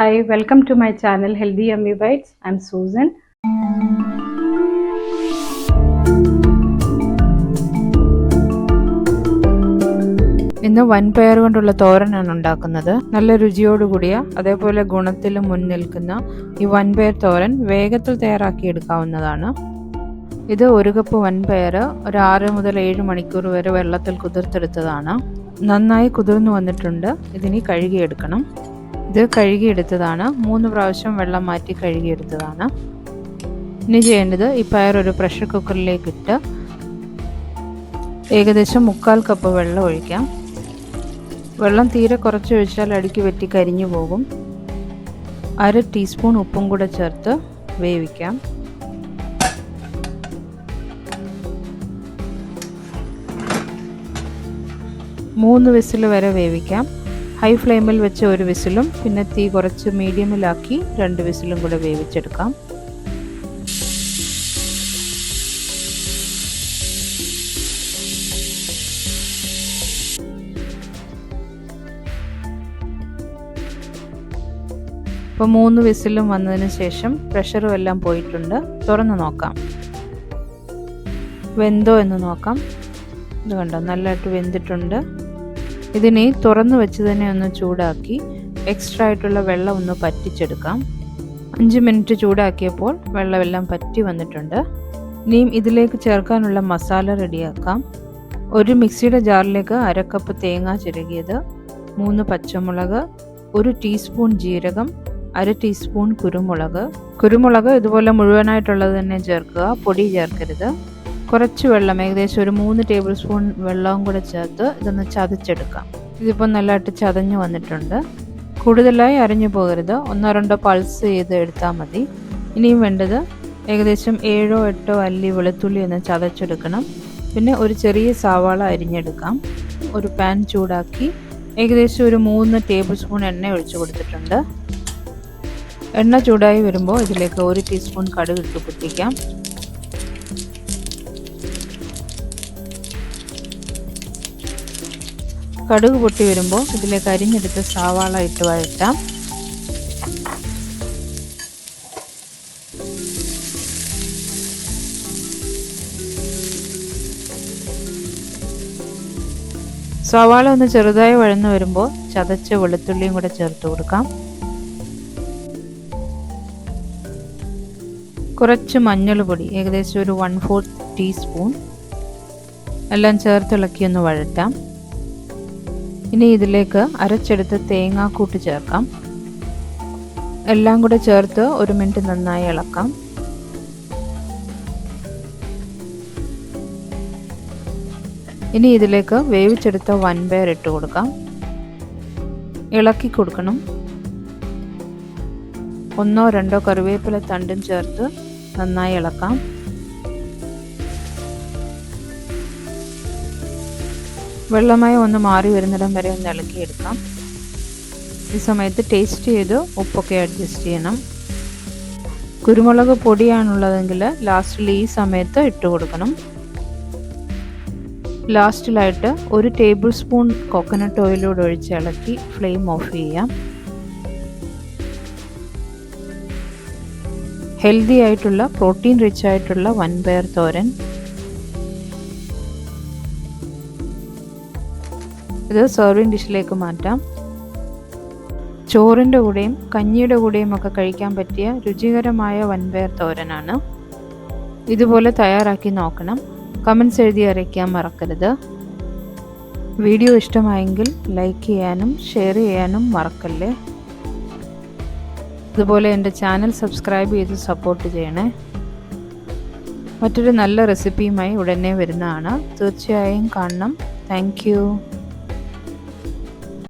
Hi, to my channel channel Healthy Yummy I I'm Susan ഇന്ന് വൻപയർ കൊണ്ടുള്ള തോരനാണ് ഉണ്ടാക്കുന്നത്. നല്ല രുചിയോടുകൂടിയ അതേപോലെ ഗുണത്തിലും മുൻനിൽക്കുന്ന ഈ വൻപയർ തോരൻ വേഗത്തിൽ തയ്യാറാക്കി എടുക്കാവുന്നതാണ്. ഇത് ഒരു കപ്പ് വൻപയർ ഒരു ആറ് മുതൽ ഏഴ് മണിക്കൂർ വരെ വെള്ളത്തിൽ കുതിർത്തെടുത്തതാണ്. നന്നായി കുതിർന്നു വന്നിട്ടുണ്ട്. ഇതിനി കഴുകിയെടുക്കണം. ഇത് കഴുകിയെടുത്തതാണ്. മൂന്ന് പ്രാവശ്യം വെള്ളം മാറ്റി കഴുകിയെടുത്തതാണ്. ഇനി ചെയ്യേണ്ടത് ഈ പയർ ഒരു പ്രഷർ കുക്കറിലേക്ക് ഇട്ട് ഏകദേശം മുക്കാൽ കപ്പ് വെള്ളം ഒഴിക്കാം. വെള്ളം തീരെ കുറച്ച് ഒഴിച്ചാൽ അടുക്കി വെറ്റി കരിഞ്ഞു പോകും. അര ടീസ്പൂൺ ഉപ്പും കൂടെ ചേർത്ത് വേവിക്കാം. മൂന്ന് വിസിൽ വരെ വേവിക്കാം. ഹൈ ഫ്ലെയിമിൽ വെച്ച് ഒരു വിസിലും പിന്നെ തീ കുറച്ച് മീഡിയമിലാക്കി രണ്ട് വിസിലും കൂടെ വേവിച്ചെടുക്കാം. ഇപ്പോൾ മൂന്ന് വിസിലും വന്നതിന് ശേഷം പ്രഷറും എല്ലാം പോയിട്ടുണ്ട്. തുറന്ന് നോക്കാം. വെന്തോ എന്ന് നോക്കാം. ഇത് കണ്ടോ? നല്ലതായിട്ട് വെന്തിട്ടുണ്ട്. ഇതിനെ തുറന്നു വെച്ച് തന്നെ ഒന്ന് ചൂടാക്കി എക്സ്ട്രാ ആയിട്ടുള്ള വെള്ളം ഒന്ന് പറ്റിച്ചെടുക്കാം. അഞ്ച് മിനിറ്റ് ചൂടാക്കിയപ്പോൾ വെള്ളമെല്ലാം പറ്റി വന്നിട്ടുണ്ട്. ഇനിയും ഇതിലേക്ക് ചേർക്കാനുള്ള മസാല റെഡിയാക്കാം ഒരു മിക്സിയുടെ ജാറിലേക്ക് അരക്കപ്പ് തേങ്ങ ചിരകിയത് മൂന്ന് പച്ചമുളക് ഒരു ടീസ്പൂൺ ജീരകം അര ടീസ്പൂൺ കുരുമുളക്. കുരുമുളക് ഇതുപോലെ മുഴുവനായിട്ടുള്ളത് തന്നെ ചേർക്കുക പൊടി ചേർക്കരുത്. കുറച്ച് വെള്ളം ഏകദേശം ഒരു മൂന്ന് ടേബിൾ സ്പൂൺ വെള്ളവും കൂടെ ചേർത്ത് ഇതൊന്ന് ചതച്ചെടുക്കാം. ഇതിപ്പോൾ നല്ലതായിട്ട് ചതഞ്ഞു വന്നിട്ടുണ്ട്. കൂടുതലായി അരഞ്ഞു പോകരുത്. ഒന്നോ രണ്ടോ പൾസ് ചെയ്ത് എടുത്താൽ മതി. ഇനിയും വേണ്ടത് ഏകദേശം ഏഴോ എട്ടോ അല്ലി വെളുത്തുള്ളി ഒന്ന് ചതച്ചെടുക്കണം. പിന്നെ ഒരു ചെറിയ സവാള അരിഞ്ഞെടുക്കാം. ഒരു പാൻ ചൂടാക്കി ഏകദേശം ഒരു മൂന്ന് ടേബിൾ സ്പൂൺ എണ്ണ ഒഴിച്ചു കൊടുത്തിട്ടുണ്ട്. എണ്ണ ചൂടായി വരുമ്പോൾ ഇതിലേക്ക് ഒരു ടീസ്പൂൺ കടുക് ഇട്ട് പൊട്ടിക്കാം. കടുക് പൊട്ടി വരുമ്പോൾ ഇതിലേക്ക് അരിഞ്ഞെടുത്ത് സവാള ഇട്ട് വഴറ്റാം. സവാള ഒന്ന് ചെറുതായി വഴന്നു വരുമ്പോൾ ചതച്ച വെളുത്തുള്ളിയും കൂടെ ചേർത്ത് കൊടുക്കാം. കുറച്ച് മഞ്ഞൾ പൊടി ഏകദേശം ഒരു വൺ ഫോർത്ത് ടീസ്പൂൺ എല്ലാം ചേർത്തിളക്കി ഒന്ന് വഴറ്റാം. ഇനി ഇതിലേക്ക് അരച്ചെടുത്ത് തേങ്ങാക്കൂട്ട് ചേർക്കാം. എല്ലാം കൂടെ ചേർത്ത് ഒരു മിനിറ്റ് നന്നായി ഇളക്കാം. ഇനി ഇതിലേക്ക് വേവിച്ചെടുത്ത വൻപയർ ഇട്ട് കൊടുക്കാം. ഇളക്കി കൊടുക്കണം. ഒന്നോ രണ്ടോ കറിവേപ്പില തണ്ടും ചേർത്ത് നന്നായി ഇളക്കാം. വെള്ളമയം ഒന്ന് മാറി വരുന്നിടം വരെ ഒന്ന് ഇളക്കിയെടുക്കാം. ഈ സമയത്ത് ടേസ്റ്റ് ചെയ്ത് ഉപ്പൊക്കെ അഡ്ജസ്റ്റ് ചെയ്യണം. കുരുമുളക് പൊടിയാണുള്ളതെങ്കിൽ ലാസ്റ്റിൽ ഈ സമയത്ത് ഇട്ട് കൊടുക്കണം. ലാസ്റ്റിലായിട്ട് ഒരു ടേബിൾ സ്പൂൺ കോക്കനട്ട് ഓയിലൂടെ ഒഴിച്ച് ഇളക്കി ഫ്ലെയിം ഓഫ് ചെയ്യാം. ഹെൽത്തി ആയിട്ടുള്ള പ്രോട്ടീൻ റിച്ച് ആയിട്ടുള്ള വൻപയർ തോരൻ ഇത് സെർവിങ് ഡിഷിലേക്ക് മാറ്റാം. ചോറിന്റെ കൂടെയും കഞ്ഞിയുടെ കൂടെയും ഒക്കെ കഴിക്കാൻ പറ്റിയ രുചികരമായ വൻപയർ തോരനാണ്. ഇതുപോലെ തയ്യാറാക്കി നോക്കണം. കമൻസ് എഴുതി അറിയിക്കാൻ മറക്കരുത്. വീഡിയോ ഇഷ്ടമായെങ്കിൽ ലൈക്ക് ചെയ്യാനും ഷെയർ ചെയ്യാനും മറക്കല്ലേ? അതുപോലെ എന്റെ ചാനൽ സബ്സ്ക്രൈബ് ചെയ്ത് സപ്പോർട്ട് ചെയ്യണേ. മറ്റൊരു നല്ല റെസിപ്പിയുമായി ഉടനെ വരുന്നതാണ്. തീർച്ചയായും കാണണം. താങ്ക്